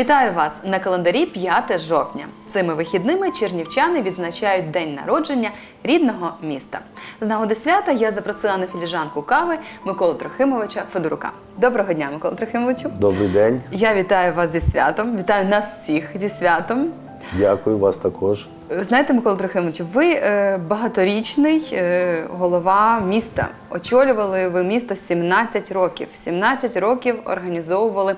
Вітаю вас на календарі 5 жовтня. Цими вихідними чернівчани відзначають день народження рідного міста. З нагоди свята я запросила на філіжанку кави Миколу Трохимовича Федорука. Доброго дня, Микола Трохимовичу. Добрий день, Я вітаю вас зі святом. Вітаю нас всіх зі святом. дякую вас також. Знаєте, Микола Трохимович, ви е, багаторічний е, голова міста. Очолювали ви місто 17 років. 17 років організовували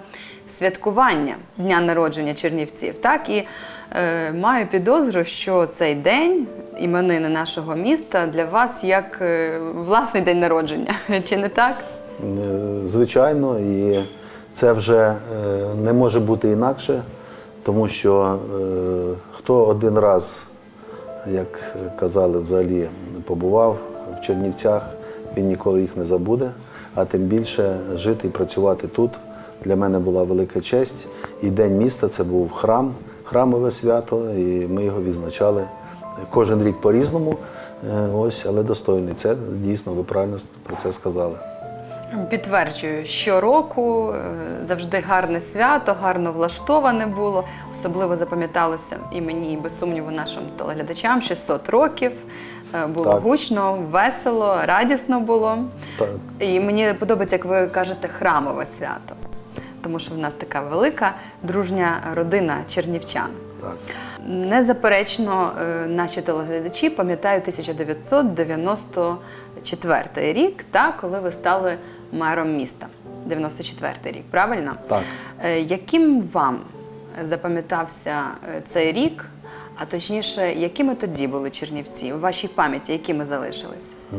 святкування дня народження чернівців. Так і е, маю підозру, що цей день іменини нашого міста для вас як е, власний день народження. Чи не так? Е, Звичайно, і це вже е, не може бути інакше, тому що е, хто один раз, як казали, взагалі побував в Чернівцях, він ніколи їх не забуде, а тим більше жити і працювати тут для мене була велика честь. І День міста це був храм, храмове свято, і ми його відзначали кожен рік по-різному. Е, Ось, але достойний. Це дійсно, ви правильно про це сказали. Підтверджую, щороку е, завжди гарне свято, гарно влаштоване було. Особливо запам'яталося і мені, і без сумніву, нашим телеглядачам 600 років. Е, Було Так. гучно, весело, радісно було. Так. І мені подобається, як ви кажете, храмове свято, тому що в нас така велика дружня родина чернівчан. Так. Незаперечно, е, наші телеглядачі пам'ятають 1994 рік, так, коли ви стали мером міста. 94 рік, правильно? Так. Е, Яким вам запам'ятався е, цей рік, а точніше, якими тоді були Чернівці? У вашій пам'яті, якими залишились? Е,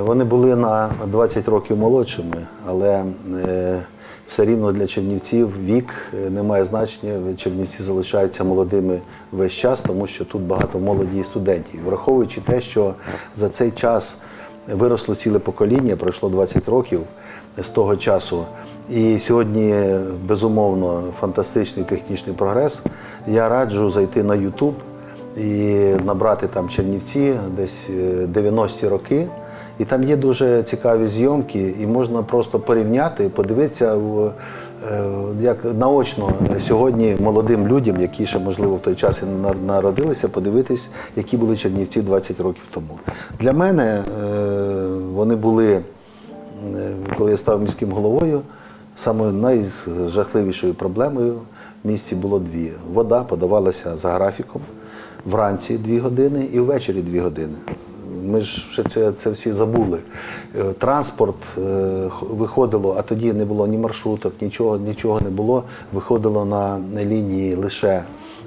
Вони були на 20 років молодшими, але е, все рівно для чернівців вік е, не має значення. Чернівці залишаються молодими весь час, тому що тут багато молоді і студентів. Враховуючи те, що за цей час виросло ціле покоління, пройшло 20 років з того часу. І сьогодні, е, безумовно, фантастичний технічний прогрес. Я раджу зайти на YouTube і набрати там Чернівці десь е, 90-ті роки. І там є дуже цікаві зйомки, і можна просто порівняти, подивитися е, як наочно сьогодні молодим людям, які ще можливо в той час і народилися, подивитись, які були Чернівці 20 років тому. Для мене е, вони були, е, коли я став міським головою, самою найжахливішою проблемою в місті було дві. Вода подавалася за графіком вранці дві години і ввечері дві години. Ми ж ще це, всі забули. Е, Транспорт е, виходило, а тоді не було ні маршруток, нічого, нічого не було. Виходило на лінії лише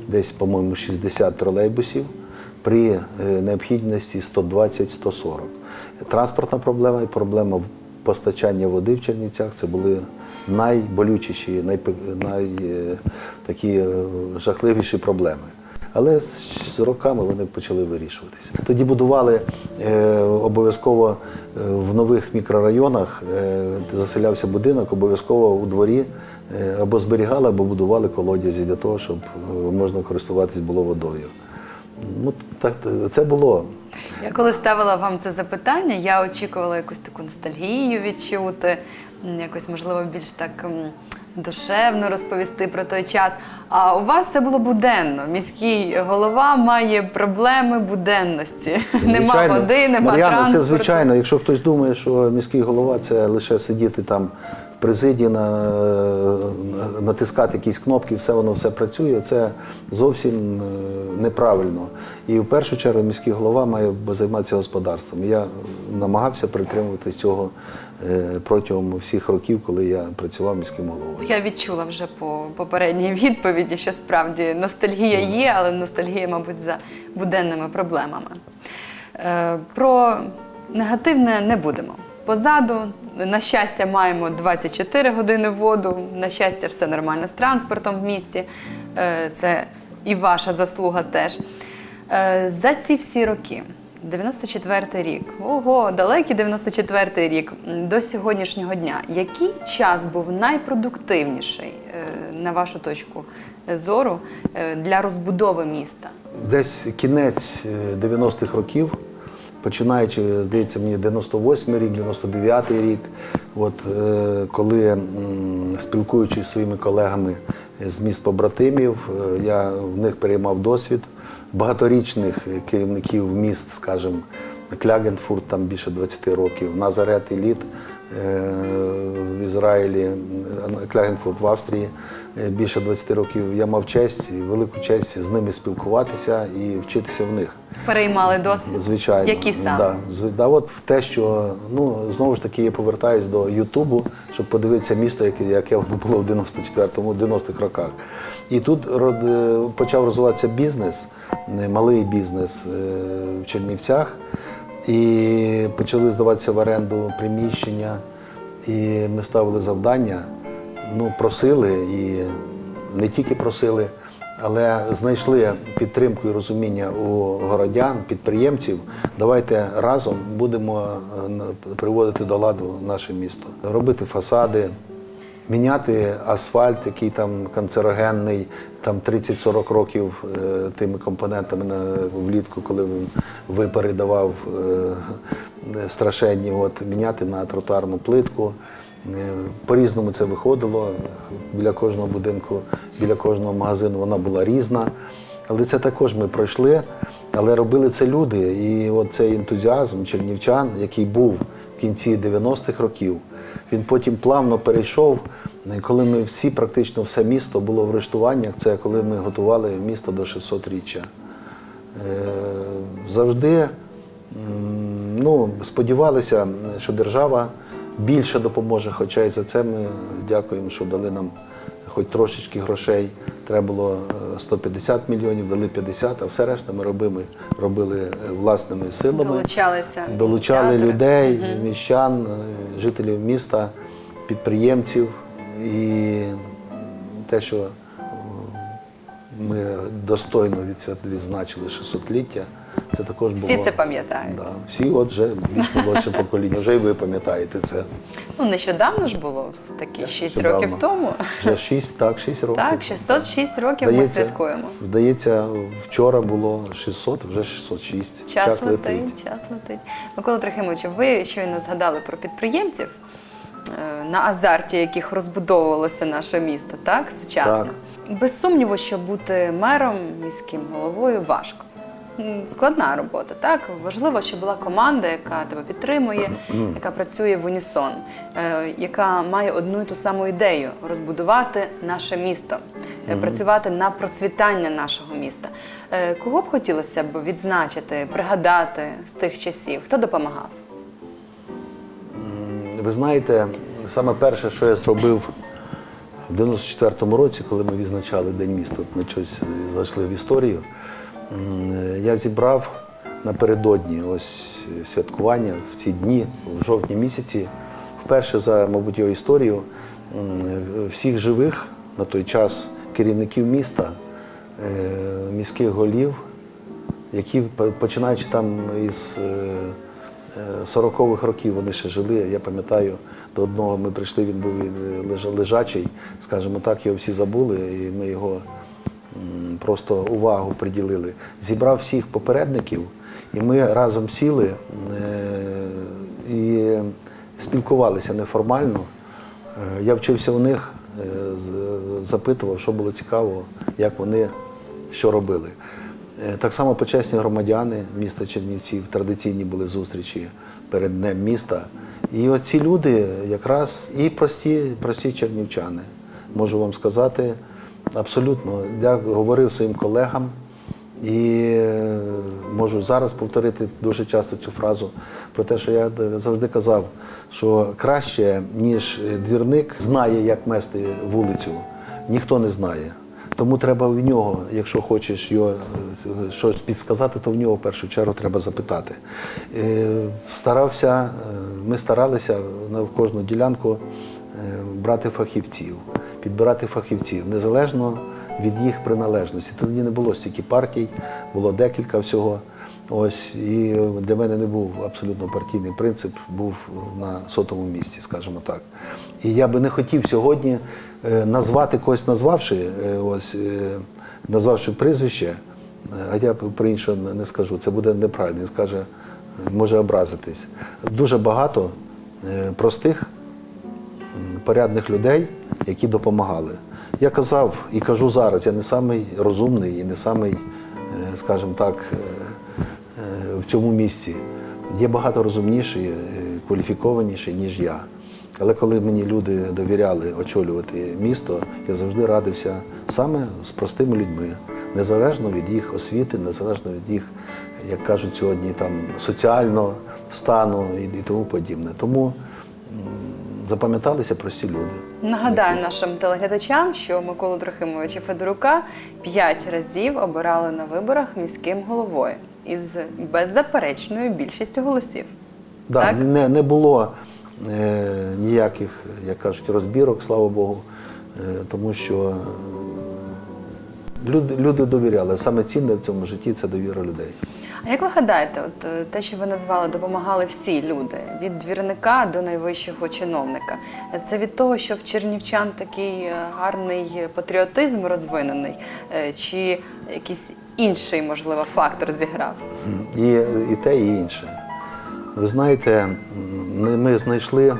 десь, по-моєму, 60 тролейбусів при е, необхідності 120-140. Транспортна проблема і проблема постачання води в Чернівцях це були найболючіші, най, е, такі жахливіші проблеми. Але з, роками вони почали вирішуватися. Тоді будували е, обов'язково е, в нових мікрорайонах, е, заселявся будинок, обов'язково у дворі е, або зберігали, або будували колодязі для того, щоб е, можна користуватись було водою. Ну, так, це було. Я коли ставила вам це запитання, я очікувала якусь таку ностальгію відчути, якось, можливо, більш так душевно розповісти про той час. А у вас все було буденно. Міський голова має проблеми буденності. Нема води, нема Мар'яна, транспорту. це звичайно. Якщо хтось думає, що міський голова це лише сидіти там в президії, на, натискати якісь кнопки, все воно все працює, це зовсім е, неправильно. І в першу чергу міський голова має займатися господарством. Я намагався притримуватись цього протягом всіх років, коли я працював міським головою. Я відчула вже по попередній відповіді, що справді ностальгія є, але ностальгія, мабуть, за буденними проблемами. Е, Про негативне не будемо. Позаду, на щастя, маємо 24 години воду. На щастя, все нормально з транспортом в місті. Е, Це і ваша заслуга теж. Е, За ці всі роки, 94 рік, ого, далекий 94 рік до сьогоднішнього дня. Який час був найпродуктивніший, е, на вашу точку зору, е, для розбудови міста? Десь кінець е, 90-х років починаючи, здається, мені 98 рік, 99 рік, от, е, коли спілкуючись зі своїми колегами з міст побратимів, е, я в них переймав досвід багаторічних керівників міст, скажімо, Клягенфурт там більше 20 років, Назарет Еліт е, в Ізраїлі, е, Клягенфурт в Австрії більше 20 років. Я мав честь і велику честь з ними спілкуватися і вчитися в них. Переймали досвід. Звичайно. Які саме? Да, да, от в те, що ну знову ж таки я повертаюсь до Ютубу, щоб подивитися місто, яке, яке воно було в 94-му, 90-х роках. І тут род- е, почав розвиватися бізнес, е, малий бізнес е, в Чернівцях. І почали здаватися в оренду приміщення, і ми ставили завдання, ну, просили і не тільки просили, але знайшли підтримку і розуміння у городян, підприємців. Давайте разом будемо е, приводити до ладу наше місто, робити фасади, міняти асфальт, який там канцерогенний, там 30-40 років е, тими компонентами на влітку, коли він випари давав е, страшенні, от, міняти на тротуарну плитку. Е, По-різному це виходило. Біля кожного будинку, біля кожного магазину вона була різна. Але це також ми пройшли. Але робили це люди. І от цей ентузіазм чернівчан, який був в кінці 90-х років, він потім плавно перейшов. Коли ми всі, практично все місто було в рештуваннях, це коли ми готували місто до 600-річчя. Е, Завжди ну, сподівалися, що держава більше допоможе, хоча і за це ми дякуємо, що дали нам хоч трошечки грошей. Треба було е, 150 мільйонів, дали 50, а все решта ми робили, робили е, власними силами. Долучалися Долучали ініціатори. людей, міщан, е, жителів міста, підприємців. І те, що е, ми достойно відзначили 600-ліття, це також було. Всі це пам'ятають. Да. Всі от вже більш молодше покоління, вже і ви пам'ятаєте це. Ну, нещодавно ж було все-таки 6 Нещодавно. років тому. Вже 6, так, 6 років. Так, 606 років ми святкуємо. Здається, вчора було 600, вже 606. Час, летить, час летить. Микола Трохимович, ви щойно згадали про підприємців, е, на азарті яких розбудовувалося наше місто, так? Сучасне. Без сумніву, що бути мером, міським головою важко. Складна робота, так? Важливо, щоб була команда, яка тебе підтримує, яка працює в унісон, е, яка має одну і ту саму ідею розбудувати наше місто, е, працювати на процвітання нашого міста. Е, Кого б хотілося б відзначити, пригадати з тих часів? Хто допомагав? Ви знаєте, саме перше, що я зробив в 94-му році, коли ми відзначали День міста, ми щось зайшли в історію, я зібрав напередодні ось святкування в ці дні, в жовтні місяці, вперше за, мабуть, його історію всіх живих на той час керівників міста, е, міських голів, які починаючи там із е, е, 40-х років вони ще жили. Я пам'ятаю, до одного ми прийшли, він був е, лежачий, скажімо так, його всі забули, і ми його просто увагу приділили. Зібрав всіх попередників, і ми разом сіли е, і спілкувалися неформально. Е, Я вчився у них, е, запитував, що було цікаво, як вони що робили. Так само почесні громадяни міста Чернівців, традиційні були зустрічі перед Днем міста. І оці люди якраз і прості, прості чернівчани, можу вам сказати, абсолютно. Я говорив своїм колегам і е, можу зараз повторити дуже часто цю фразу про те, що я завжди казав, що краще, ніж двірник знає, як мести вулицю, ніхто не знає. Тому треба в нього, якщо хочеш його е, щось підсказати, то в нього в першу чергу треба запитати. Е, Старався, е, ми старалися на кожну ділянку е, брати фахівців, підбирати фахівців, незалежно від їх приналежності. Тоді не було стільки партій, було декілька всього. Ось і для мене не був абсолютно партійний принцип, був на сотому місці, скажімо так. І я би не хотів сьогодні е, назвати когось, назвавши е, ось е, назвавши прізвище, а я про іншого не- скажу. Це буде неправильно. Він скаже, може образитись. Дуже багато простих, порядних людей, які допомагали. Я казав і кажу зараз, я не самий розумний і не самий, е, скажімо так, е, е, в цьому місці. Є багато розумніші, кваліфікованіші, ніж я. Але коли мені люди довіряли очолювати місто, я завжди радився саме з простими людьми, незалежно від їх освіти, незалежно від їх, як кажуть сьогодні, там соціального стану і, тому подібне. Тому запам'яталися прості люди. Нагадаю нашим телеглядачам, що Миколу Трохимовича Федорука п'ять разів обирали на виборах міським головою із беззаперечною більшістю голосів. Да, Так? Не, не було е, ніяких, як кажуть, розбірок, слава Богу, е, тому що е, люди, люди довіряли. Саме цінне в цьому житті це довіра людей. А як ви гадаєте, от е, те, що ви назвали, допомагали всі люди від двірника до найвищого чиновника? Це від того, що в чернівчан такий е, гарний патріотизм розвинений, е, чи якийсь інший, можливо, фактор зіграв? І, і те, і інше. Ви знаєте, ми знайшли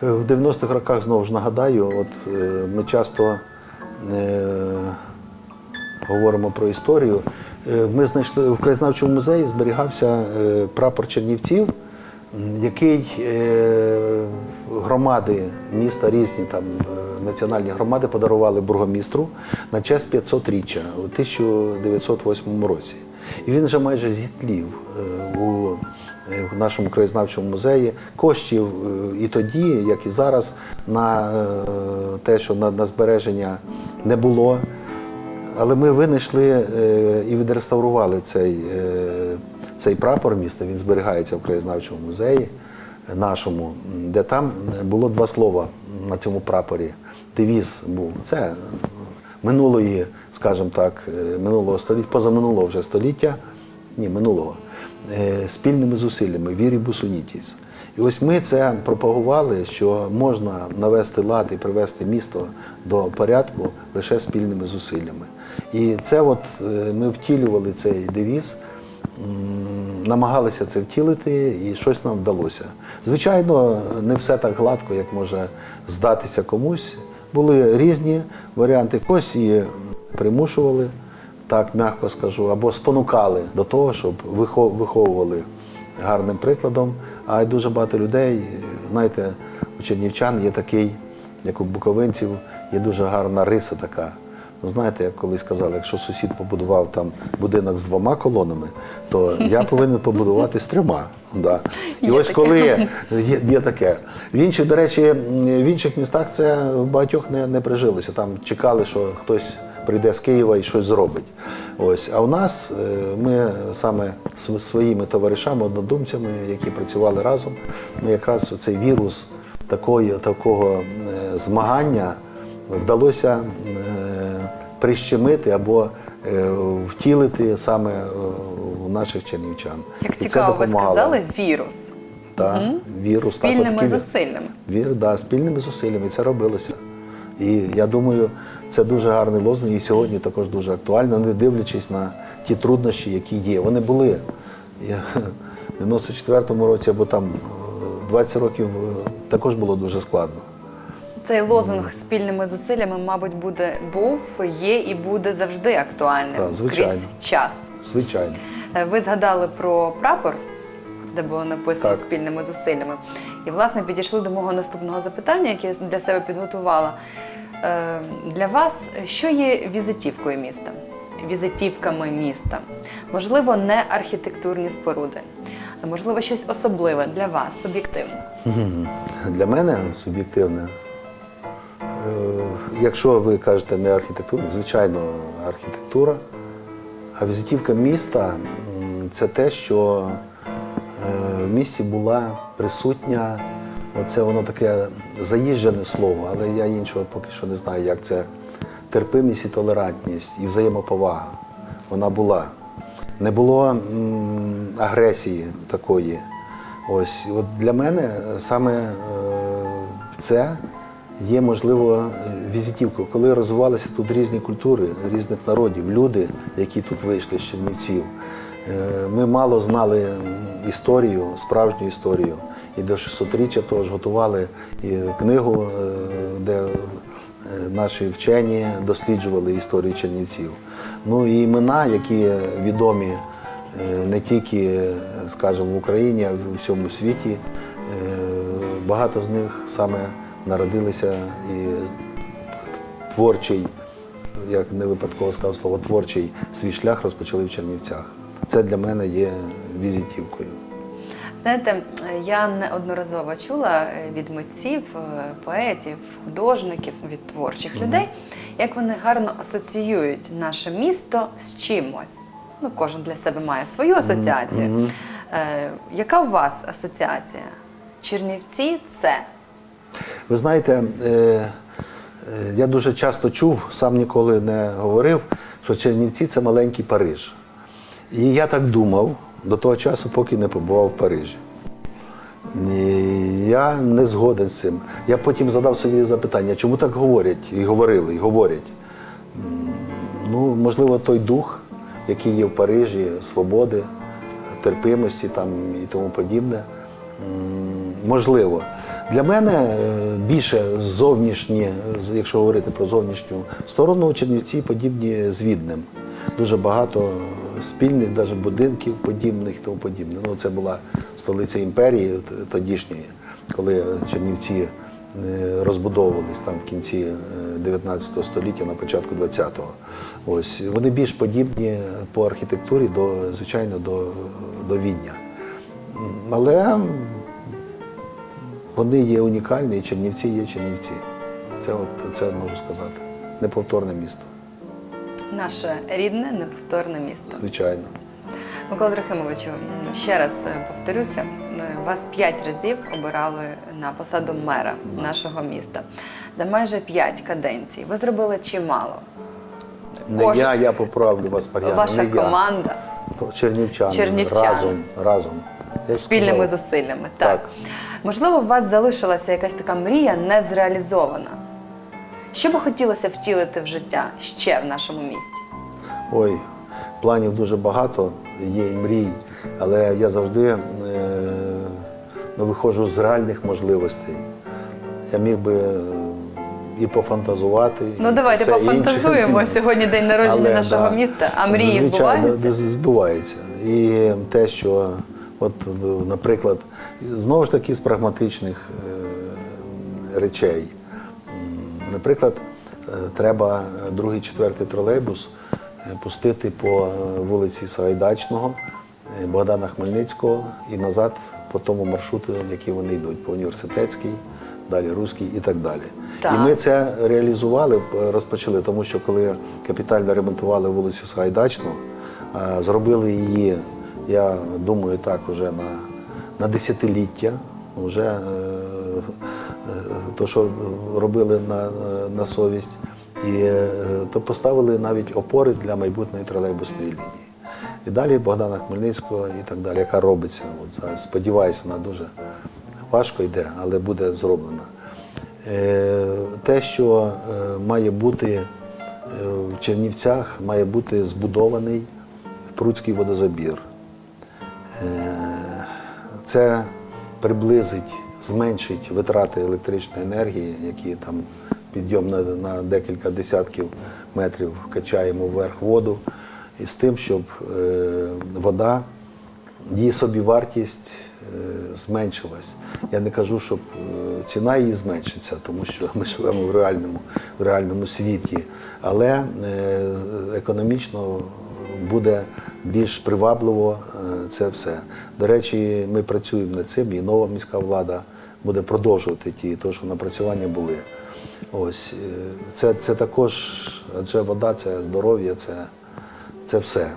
в 90-х роках, знову ж нагадаю, от ми часто е, говоримо про історію. Е, Ми знайшли в краєзнавчому музеї зберігався е, прапор Чернівців, який е, громади міста різні там національні громади подарували бургомістру на честь 500-річчя у 1908 році. І він вже майже зітлів у в нашому краєзнавчому музеї. Коштів і тоді, як і зараз, на те, що на, на збереження не було. Але ми винайшли е, і відреставрували цей, е, цей прапор міста. Він зберігається в краєзнавчому музеї нашому, де там було два слова на цьому прапорі. Девіз був. Це минулої, скажімо так, е, минулого століття, позаминулого вже століття, ні, минулого, спільними зусиллями, вірі бусунітіс. І ось ми це пропагували, що можна навести лад і привести місто до порядку лише спільними зусиллями. І це от е, ми втілювали цей девіз, намагалися це втілити, і щось нам вдалося. Звичайно, не все так гладко, як може здатися комусь. Були різні варіанти. Когось і примушували, так м'яко скажу, або спонукали до того, щоб вихо- виховували гарним прикладом. А й дуже багато людей, знаєте, у чернівчан є такий, як у буковинців, є дуже гарна риса така. Ну, знаєте, як колись казали, якщо сусід побудував там будинок з двома колонами, то я повинен побудувати з трьома. Да. І Є ось таке. коли є, є таке. В інших, до речі, в інших містах це в багатьох не, не прижилося. Там чекали, що хтось прийде з Києва і щось зробить. Ось. А у нас е, ми саме з своїми товаришами, однодумцями, які працювали разом, ми якраз цей вірус такої, такого е, змагання вдалося е, прищемити або е, втілити саме е, у наших чернівчан. Як І це цікаво, ви сказали вірус Так, вірус спільними такий- зусиллями. Вір, да, спільними зусиллями і це робилося. І я думаю, це дуже гарний лозунг, і сьогодні також дуже актуально, не дивлячись на ті труднощі, які є. Вони були. Я, в 94-му році або там е, 20 років е, також було дуже складно. Цей лозунг спільними зусиллями, мабуть, буде був, є і буде завжди актуальним Так, звичайно. крізь час. Звичайно. Е, Ви згадали про прапор, де було написано Так. спільними зусиллями. І, власне, підійшли до мого наступного запитання, яке я для себе підготувала. Е, Для вас, що є візитівкою міста? Візитівками міста? Можливо, не архітектурні споруди, а можливо, щось особливе для вас, суб'єктивно. Для мене суб'єктивне. Якщо ви кажете не архітектура, звичайно, архітектура. А візитівка міста це те, що е, в місті була присутня. Оце воно таке заїжджене слово, але я іншого поки що не знаю, як це терпимість і толерантність, і взаємоповага. Вона була. Не було агресії такої. Ось от для мене саме е, це є можливо е, візитівкою. Коли розвивалися тут різні культури, різних народів, люди, які тут вийшли з Чернівців. е, Ми мало знали історію, справжню історію. І до 600-річчя теж готували книгу, е, де наші вчені досліджували історію Чернівців. Ну і імена, які відомі не тільки, скажімо, в Україні, а й в всьому світі. Багато з них саме народилися і творчий, як не випадково сказав слово творчий, свій шлях розпочали в Чернівцях. Це для мене є візитівкою. Знаєте, я неодноразово чула е, від митців, е, поетів, художників, від творчих людей, як вони гарно асоціюють наше місто з чимось. Ну, кожен для себе має свою асоціацію. Е, яка у вас асоціація? Чернівці це. Ви знаєте, е, е, я дуже часто чув, сам ніколи не говорив, що Чернівці це маленький Париж. І я так думав до того часу, поки не побував в Парижі. Ні, Я не згоден з цим. Я потім задав собі запитання, чому так говорять, і говорили, і говорять. Ну, можливо, той дух, який є в Парижі, свободи, терпимості там, і тому подібне. Можливо. Для мене е, більше зовнішні, якщо говорити про зовнішню сторону, Чернівці подібні з Віднем. Дуже багато спільних навіть будинків подібних і тому подібне. Ну, це була столиця імперії тодішньої, коли Чернівці е, розбудовувались там в кінці е, 19 століття, на початку 20-го. Ось вони більш подібні по архітектурі до, звичайно, до, до Відня. Але вони є унікальні, і Чернівці є Чернівці. Це от це можу сказати. Неповторне місто, Наше рідне, неповторне місто. звичайно. Микола Трохимовичу, ще раз е, повторюся, е, вас п'ять разів обирали на посаду мера нашого міста. За майже п'ять каденцій. Ви зробили чимало. Не Кожен- я, я поправлю вас, Мар'яна. Ваша не я. команда Чернівчани. Чернівчани. Разом. разом. Спільними зусиллями. Так. Так. Можливо, у вас залишилася якась така мрія незреалізована. Що би хотілося втілити в життя ще в нашому місті? Ой, планів дуже багато, є і мрій, але я завжди е, ну, виходжу з реальних можливостей. Я міг би е, і пофантазувати. Ну і давайте все пофантазуємо. інше. Сьогодні день народження Але, нашого да, міста, а мрії звичайно, збуваються. збуваються. І те, що, от, наприклад, знову ж таки з прагматичних е, речей. Наприклад, е, треба другий, четвертий тролейбус е, пустити по вулиці Сагайдачного, Богдана Хмельницького і назад по тому маршруту, який вони йдуть, по університетській, далі руський і так далі. Так. І ми це реалізували, розпочали, тому що коли капітально ремонтували вулицю Сагайдачну, зробили її, я думаю, так, уже на, на десятиліття. Вже е, е, то, що робили на, на совість, і е, то поставили навіть опори для майбутньої тролейбусної лінії. І далі Богдана Хмельницького і так далі, яка робиться. От, сподіваюсь, вона дуже важко йде, але буде зроблена. Е, Те, що е, має бути е, в Чернівцях, має бути збудований Пруцький водозабір. Е, Це приблизить, зменшить витрати електричної енергії, які там підйом на, на декілька десятків метрів качаємо вверх воду, і з тим, щоб е, вода, її собівартість е, зменшилась. Я не кажу, щоб е, ціна її зменшиться, тому що ми живемо в реальному, в реальному світі, але е, економічно буде більш привабливо е, це все. До речі, ми працюємо над цим, і нова міська влада буде продовжувати ті, то, що напрацювання були. Ось е, це, це також, адже вода це здоров'я, це, це все.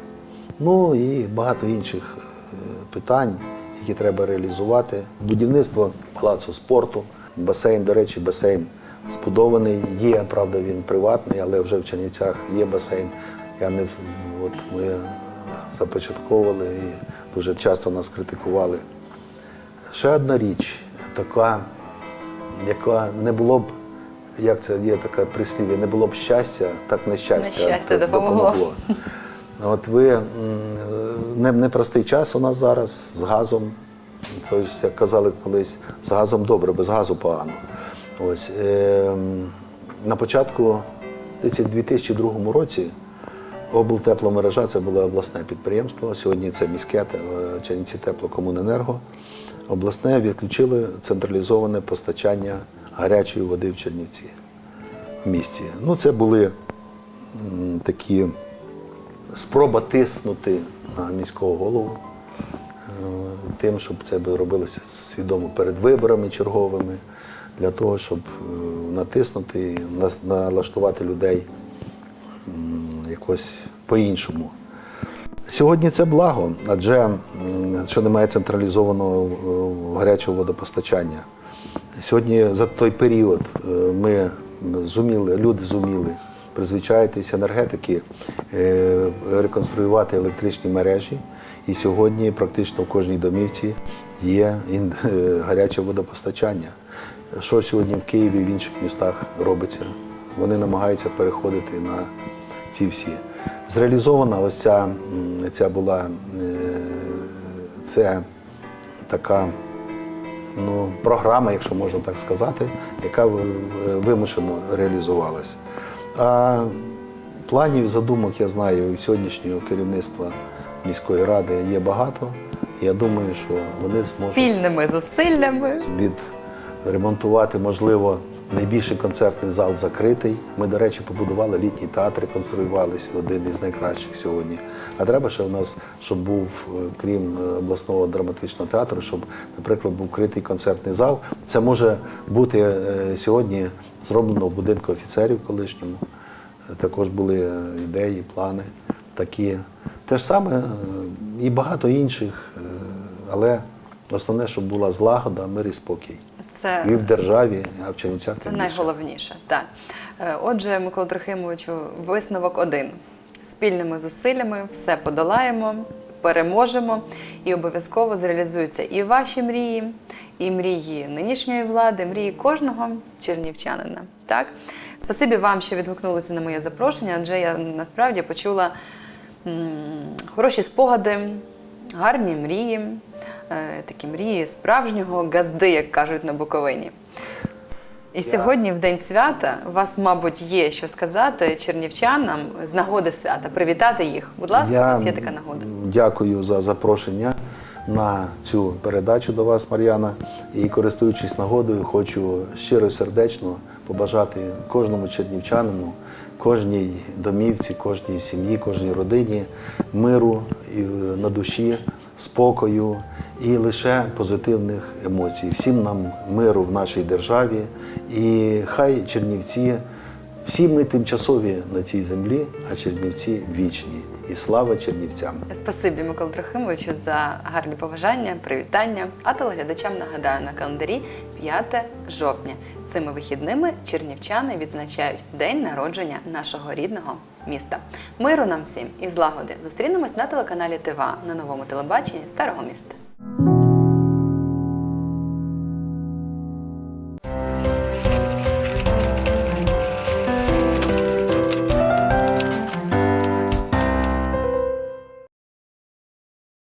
Ну і багато інших е, питань, які треба реалізувати. Будівництво палацу спорту, басейн, до речі, басейн збудований. Є, правда, він приватний, але вже в Чернівцях є басейн. Я не от ми започатковували і дуже часто нас критикували. Ще одна річ, така, яка не було б, як це є таке прислів'я, не було б щастя, так нещастя, Нещастя допомогло. От ви м, не, непростий час у нас зараз з газом. Тобто, як казали колись, з газом добре, без газу погано. Ось, е, на початку десь у 2002 році облтепломережа це було обласне підприємство. Сьогодні це міське е, Чернівці теплокомуненерго. Обласне відключили централізоване постачання гарячої води в Чернівці в місті. Ну, це були такі спроба тиснути на міського голову е, тим, щоб це робилося свідомо перед виборами черговими, для того, щоб е, натиснути налаштувати людей якось по-іншому. Сьогодні це благо, адже що немає централізованого е, гарячого водопостачання. Сьогодні за той період е, ми зуміли, люди зуміли призвичаїтись енергетики, е, реконструювати електричні мережі. І сьогодні практично в кожній домівці є гаряче водопостачання. Що сьогодні в Києві і в інших містах робиться? Вони намагаються переходити на ці всі. Зреалізована ось ця, ця була е, це така ну, програма, якщо можна так сказати, яка вимушено реалізувалась. А планів, задумок, я знаю, і сьогоднішнього керівництва міської ради є багато. Я думаю, що вони зможуть Спільними зусиллями. відремонтувати, можливо, найбільший концертний зал закритий. Ми, до речі, побудували літній театр, конструювалися один із найкращих сьогодні. А треба, ще в нас, щоб був, е, крім е, обласного драматичного театру, щоб, наприклад, був критий концертний зал. Це може бути е, сьогодні зроблено в будинку офіцерів колишньому. Також були ідеї, плани такі. Те ж саме і багато інших, але основне, щоб була злагода, мир і спокій. Це І в державі, а в Чернівцях Це найголовніше. Так. Е, Отже, Микола Трохимовичу, висновок один. Спільними зусиллями все подолаємо, переможемо і обов'язково зреалізуються і ваші мрії, і мрії нинішньої влади, мрії кожного чернівчанина. Так? Спасибі вам, що відгукнулися на моє запрошення, адже я насправді почула м, хороші спогади, гарні мрії, такі мрії справжнього газди, як кажуть на Буковині. І сьогодні, в день свята, у вас, мабуть, є що сказати чернівчанам з нагоди свята, привітати їх. Будь ласка, у вас є така нагода. Дякую за запрошення на цю передачу до вас, Мар'яна. І користуючись нагодою, хочу щиро і сердечно побажати кожному чернівчанину, кожній домівці, кожній сім'ї, кожній родині миру і на душі, спокою і лише позитивних емоцій. Всім нам миру в нашій державі. І хай Чернівці, всі ми тимчасові на цій землі, а Чернівці вічні. І слава Чернівцям! Спасибі, Микола Трохимовичу, за гарні побажання, привітання. А телеглядачам нагадаю на календарі 5 жовтня. Цими вихідними чернівчани відзначають день народження нашого рідного міста. Миру нам всім і злагоди. Зустрінемось на телеканалі ТВА на новому телебаченні Старого міста. Thank you.